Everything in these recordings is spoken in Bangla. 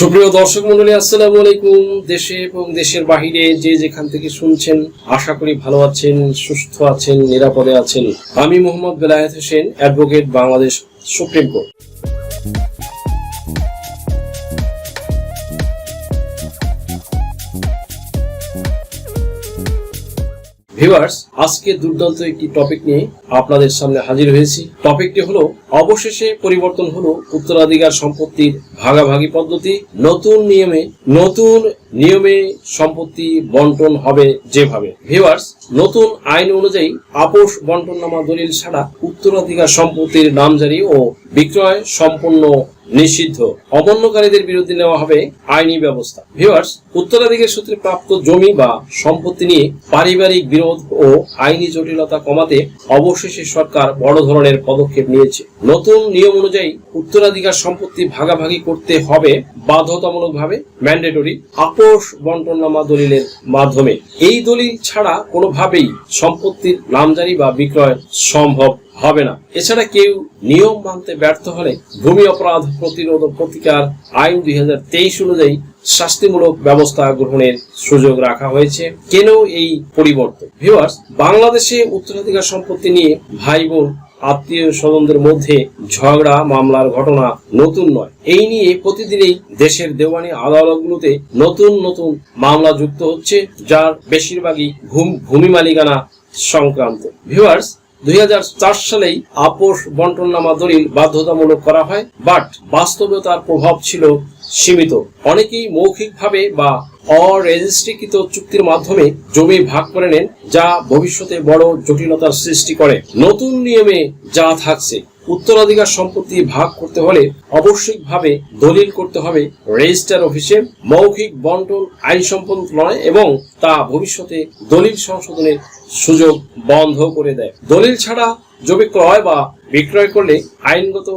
সুপ্রিয় দর্শক মন্ডলী আসসালামু আলাইকুম। দেশে এবং দেশের বাহিরে যে যেখান থেকে শুনছেন, আশা করি ভালো আছেন, সুস্থ আছেন, নিরাপদে আছেন। আমি Mohammad Belayet Hossain, advocate Bangladesh supreme court. Viewers আজকে দুর্দান্ত একটি টপিক নিয়ে আপনাদের সামনে হাজির হয়েছি। টপিকটি হলো, অবশেষে পরিবর্তন হলো উত্তরাধিকার সম্পত্তির ভাগাভাগি পদ্ধতি। নতুন নিয়মে নতুন নিয়মে সম্পত্তি বন্টন হবে যেভাবে। ভিউয়ার্স নতুন আইন অনুযায়ী আপোষ বন্টননামা দলিল ছাড়া উত্তরাধিকার সম্পত্তির নামজারি ও বিক্রয় সম্পূর্ণ নিষিদ্ধ। অমান্যকারীদের বিরুদ্ধে নেওয়া হবে আইনি ব্যবস্থা। ভিউয়ার্স উত্তরাধিকার সূত্রে প্রাপ্ত জমি বা সম্পত্তি নিয়ে পারিবারিক বিরোধ ও আইনি জটিলতা কমাতে অবশেষে সরকার বড় ধরনের পদক্ষেপ নিয়েছে। নতুন নিয়ম অনুযায়ী উত্তরাধিকার সম্পত্তি ভাগাভাগি করতে হবে বাধ্যতামূলকভাবে ম্যান্ডেটরি আপোষ বন্টননামা দলিলের মাধ্যমে। এই দলিল ছাড়া কোনোভাবেই সম্পত্তির নামজারি বা বিক্রয় সম্ভব হবে না। এছাড়া কেউ নিয়ম মানতে ব্যর্থ হলে ভূমি অপরাধ প্রতিরোধ প্রতিকার আইন দুই হাজার তেইশ অনুযায়ী শাস্তিমূলক ব্যবস্থা গ্রহণের সুযোগ রাখা হয়েছে। কেন এই পরিবর্তন? ভিউয়ার্স বাংলাদেশে উত্তরাধিকার সম্পত্তি নিয়ে ভাই বোন আত্মীয় স্বজনদের মধ্যে ঝগড়া, মামলার ঘটনা নতুন নয়। এই নিয়ে প্রতিদিনই দেশের দেওয়ানি আদালতগুলোতে নতুন নতুন মামলা যুক্ত হচ্ছে, যার বেশিরভাগই ভূমি মালিকানা সংক্রান্ত। ভিউয়ার্স দুই সালেই আপোষ বন্টন নামা দলিল বাধ্যতামূলক করা হয়, বাট বাস্তবে তার প্রভাব ছিল সীমিত। অনেকেই মৌখিকভাবে বা অরেজিস্ট্রিকৃত চুক্তির মাধ্যমে জমি ভাগ করে নেন, যা ভবিষ্যতে বড় জটিলতার সৃষ্টি করে। নতুন নিয়মে যা থাকছে উত্তরাধিকার সম্পত্তি ভাগ করতে হলে আবশ্যিকভাবে দলিল করতে হবে রেজিস্টার অফিসে মৌখিক বন্টন, আইন সম্পন্ন নয় এবং তা ভবিষ্যতে দলিল সংশোধনের সুযোগ বন্ধ করে দেয়। দলিল ছাড়া জমি ক্রয় বা বিক্রয় করলে আইনগত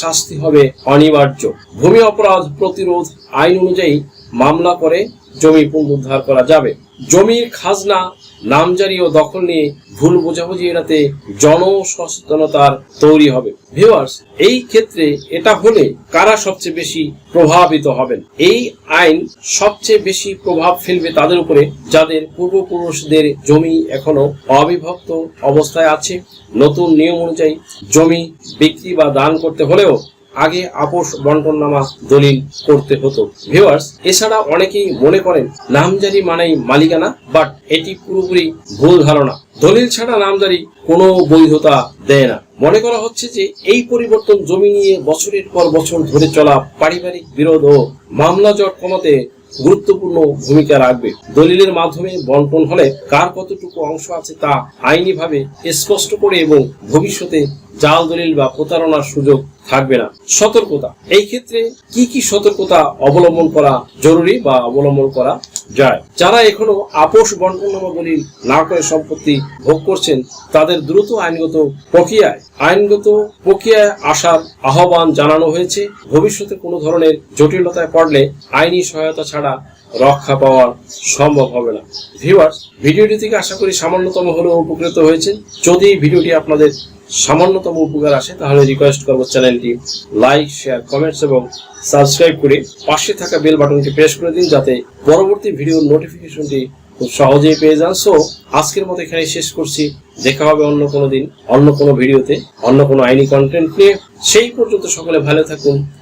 শাস্তি হবে অনিবার্য। ভূমি অপরাধ প্রতিরোধ আইন অনুযায়ী মামলা করে জমি পুনরুদ্ধার করা যাবে। জমির খাজনা, নামজারি ও দখল নিয়ে ভুল বোঝাবুঝি এড়াতে জনসচেতনতার তৈরি হবে। ভিউয়ার্স এই ক্ষেত্রে এটা হলে কারা সবচেয়ে বেশি প্রভাবিত হবেন? এই আইন সবচেয়ে বেশি প্রভাব ফেলবে তাদের উপরে, যাদের পূর্বপুরুষদের জমি এখনও অবিভক্ত অবস্থায় আছে। নতুন নিয়ম অনুযায়ী জমি বিক্রি বা দান করতে হলেও আগে আপোষ বন্টননামা দলিল করতে হতো। ভিউয়ার্স এছাড়া অনেকেই মনে করেন, নামজারি মানেই মালিকানা বাট এটি পুরোপুরি ভুল ধারণা। দলিল ছাড়া নামজারি কোনো বৈধতা দেয় না। মনে করা হচ্ছে যে, এই পরিবর্তন জমি নিয়ে বছরের পর বছর ধরে চলা পারিবারিক বিরোধ ও মামলা জট কমাতে গুরুত্বপূর্ণ ভূমিকা রাখবে। দলিলের মাধ্যমে বন্টন হলে কার কতটুকু অংশ আছে তা আইনিভাবে স্পষ্ট করে এবং ভবিষ্যতে জাল, দলিল বা প্রতারণার সুযোগ থাকবে না। সতর্কতা। এই ক্ষেত্রে কি কি সতর্কতা অবলম্বন করা জরুরি বা অবলম্বন করা যায়? যারা এখনও আপোষ বন্টননামা দলিল না করে সম্পত্তি ভোগ করছেন, তাদের দ্রুত আইনগত প্রক্রিয়ায় আইনগত প্রক্রিয়ায় আসার আহ্বান জানানো হয়েছে। ভবিষ্যতে কোনো ধরনের জটিলতায় পড়লে আইনি সহায়তা ছাড়া রক্ষা পাওয়া সম্ভব হবে না। ভিউয়ার্স, ভিডিওটি থেকে আশা করি সামান্যতম হলেও উপকৃত হয়েছেন। যদি ভিডিওটি আপনাদের সামান্যতম উপকার আসে, তাহলে রিকোয়েস্ট করব চ্যানেলটি লাইক শেয়ার কমেন্টস এবং সাবস্ক্রাইব করে পাশে থাকা বেল বাটনটি প্রেস করে দিন, যাতে পরবর্তী ভিডিওর নোটিফিকেশনটি খুব সহজেই পেয়ে যান। সো আজকের মতো এখানে শেষ করছি। দেখা হবে অন্য কোনো দিন, অন্য কোনো ভিডিওতে অন্য কোনো আইনি কন্টেন্ট নিয়ে। সেই পর্যন্ত সকলে ভালো থাকুন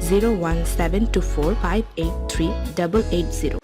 01724583880